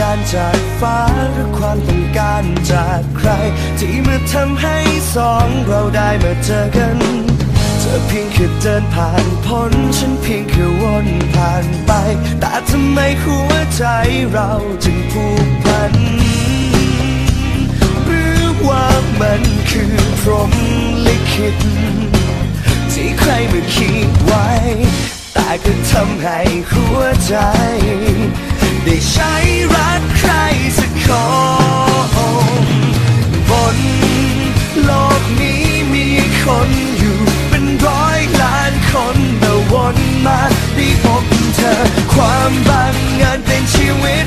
การจากฟ้าหรือความต้องการจากใคร ที่มาทำให้สองเราได้มาเจอกัน เธอเพียงแค่เดินผ่านพ้นฉันเพียงแค่วนผ่านไป แต่ทำไมหัวใจเราจึงผูกพัน หรือว่ามันคือพรหมลิขิตที่ใครมาคิดไว้ แต่ก็ทำให้หัวใจ ได้ใช้ สักคนบนโลกนี้มีคนอยู่เป็นร้อยล้านคนแต่วนมาได้พบเธอ ความบังเอิญเป็นชีวิต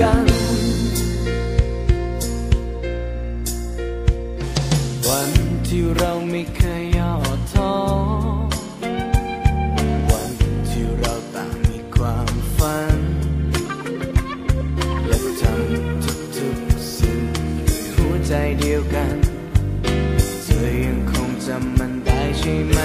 กัน วันที่เราไม่เคยย่อท้อวันที่เราต่างมีความฝัน และทำทุกๆสิ่งด้วยหัวใจเดียวกัน เธอยังคงจำมันได้ใช่ไหม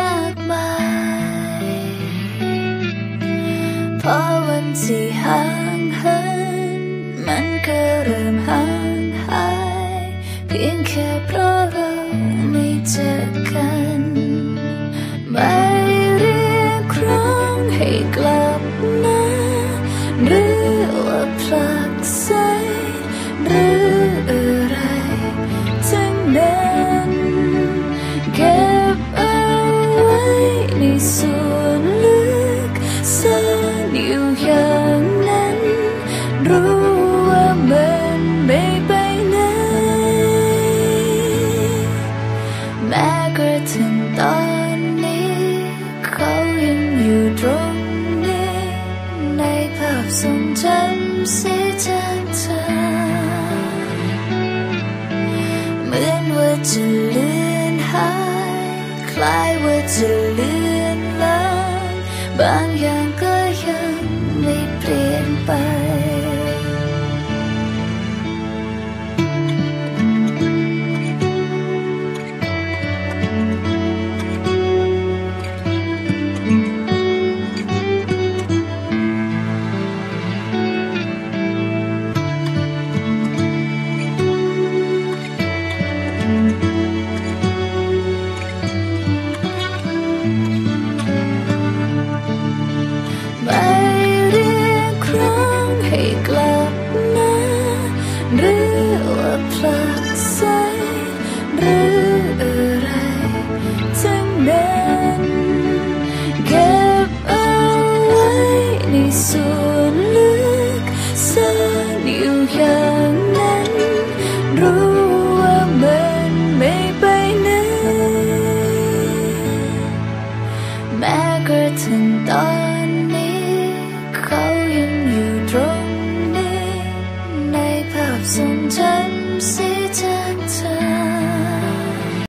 มากมายพอวันที่ห่างเหินมันก็เริ่มห่างหาย เพียงแค่เพราะเราไม่เจอ อยู่อย่างนั้น รู้ว่ามันไม่ไปไหนแม้กระทั่งตอนนี้ เขายังอยู่ตรงนี้ ในภาพทรงจำสีจางเธอเหมือนว่าจะเลือนหายคล้ายว่าจะเลือนลางบางอย่างก็